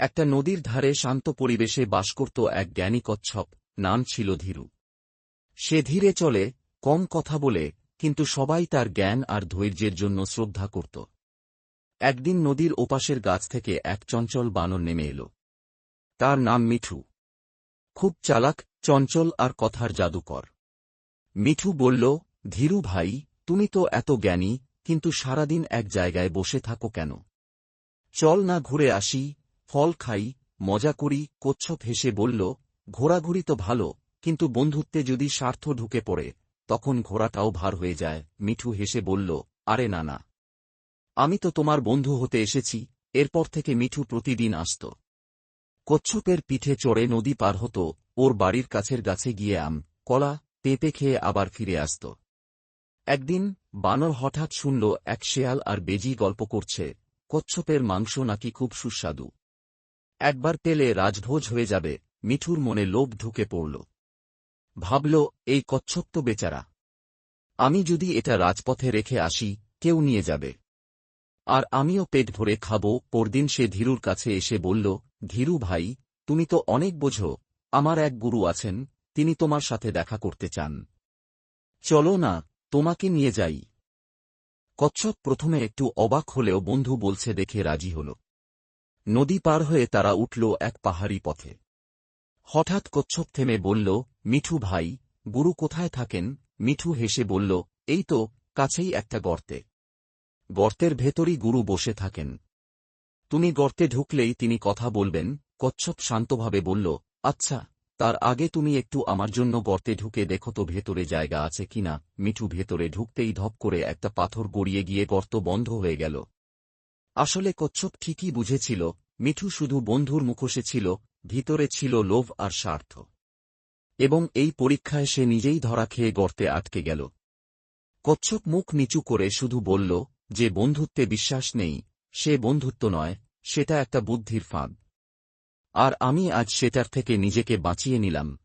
একটা নদীর ধারে শান্ত পরিবেশে বাস করত এক জ্ঞানী কচ্ছপ, নাম ছিল ধীরু। সে ধীরে চলে, কম কথা বলে, কিন্তু সবাই তার জ্ঞান আর ধৈর্যের জন্য শ্রদ্ধা করত। একদিন নদীর ওপাশের গাছ থেকে এক চঞ্চল বানর নেমে এল। তার নাম মিঠু। খুব চালাক, চঞ্চল আর কথার জাদুকর। মিঠু বলল, ধীরু ভাই, তুমি তো এত জ্ঞানী, কিন্তু সারাদিন এক জায়গায় বসে থাকো কেন? চল না ঘুরে আসি ফল খাই, মজা করি, কচ্ছপ হেসে বলল, ঘোরাঘুরি তো ভালো, কিন্তু বন্ধুত্বে যদি স্বার্থ ঢুকে পড়ে, তখন ঘোড়াটাও ভার হয়ে যায়। মিঠু হেসে বলল, আরে না না। আমি তো তোমার বন্ধু হতে এসেছি, এরপর থেকে মিঠু প্রতিদিন আসত। কচ্ছপের পিঠে চড়ে নদী পার হতো, ওর বাড়ির কাছের গাছে গিয়ে আম, কলা, পেঁপে খেয়ে আবার ফিরে আসত। একদিন বানর হঠাৎ শুনল, এক শেয়াল আর বেজি গল্প করছে, কচ্ছপের মাংস নাকি খুব সুস্বাদু। একবার পেলে রাজভোজ হয়ে যাবে, মিঠুর মনে লোভ ঢুকে পড়ল। ভাবল, এই কচ্ছপ তো বেচারা। আমি যদি এটা রাজপথে রেখে আসি, কেউ নিয়ে যাবে। আর আমিও পেট ভরে খাব, পরদিন সে ধীরুর কাছে এসে বলল, ধীরু ভাই, তুমি তো অনেক বোঝো, আমার এক গুরু আছেন, তিনি তোমার সাথে দেখা করতে চান। চলো না, তোমাকে নিয়ে যাই। কচ্ছপ প্রথমে একটু অবাক হলেও বন্ধু বলছে, দেখে রাজি হল। নদী পার হয়ে তারা উঠল এক পাহাড়ি পথে। হঠাৎ কচ্ছপ থেমে বলল, মিঠু ভাই, গুরু কোথায় থাকেন? মিঠু হেসে বলল, এই তো, কাছেই একটা গর্তে। গর্তের ভেতরই গুরু বসে থাকেন। তুমি গর্তে ঢুকলেই তিনি কথা বলবেন। কচ্ছপ শান্তভাবে বলল আচ্ছা তার আগে তুমি একটু আমার জন্য গর্তে ঢুকে দেখো তো ভেতরে জায়গা আছে কিনা। মিঠু ভেতরে ঢুকতেই ধপ করে একটা পাথর গড়িয়ে গিয়ে গর্ত বন্ধ হয়ে গেল। আসলে কচ্ছপ ঠিকই বুঝেছিল, মিঠু শুধু বন্ধুর মুখোশে ছিল, ভিতরে ছিল লোভ আর স্বার্থ। এবং এই পরীক্ষায় সে নিজেই ধরা খেয়ে গর্তে আটকে গেল। কচ্ছপ মুখ নিচু করে শুধু বলল, যে বন্ধুত্বে বিশ্বাস নেই, সে বন্ধুত্ব নয়, সেটা একটা বুদ্ধির ফাঁদ। আর আমি আজ সেটার থেকে নিজেকে বাঁচিয়ে নিলাম।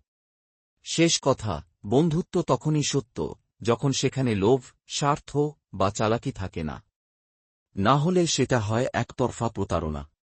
শেষ কথা, বন্ধুত্ব তখনই সত্য, যখন সেখানে লোভ, স্বার্থ বা চালাকি থাকে না। না হলে সেটা হয় একতরফা প্রতারণা।